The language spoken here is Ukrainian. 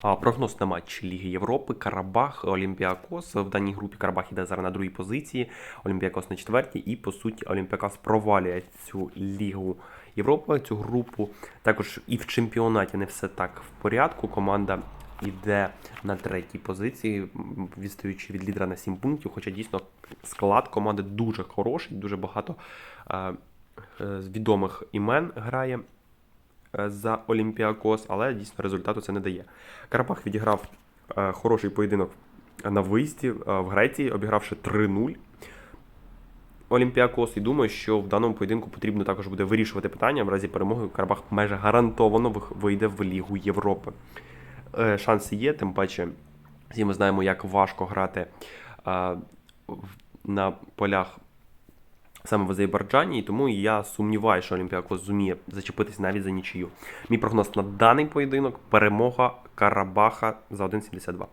Прогноз на матч Ліги Європи, Карабах, Олімпіакос. В даній групі Карабах іде зараз на другій позиції, Олімпіакос на четвертій, і по суті Олімпіакос провалює цю Лігу Європи, цю групу. Також і в чемпіонаті не все так в порядку. Команда йде на третій позиції, відстаючи від лідера на 7 пунктів. Хоча дійсно склад команди дуже хороший, дуже багато е, е, відомих імен грає за Олімпіакос, але дійсно результату це не дає. Карабах відіграв е, хороший поєдинок на виїзді е, в Греції, обігравши 3-0. Олімпіакос, і думаю, що в даному поєдинку потрібно також буде вирішувати питання. В разі перемоги Карабах майже гарантовано вийде в Лігу Європи. Е, Шанси є, тим паче, всі ми знаємо, як важко грати е, на полях саме в Азербайджані, і тому я сумніваюся, що Олімпіакос зуміє зачепитись навіть за нічию. Мій прогноз на даний поєдинок перемога Карабаха за 1,72.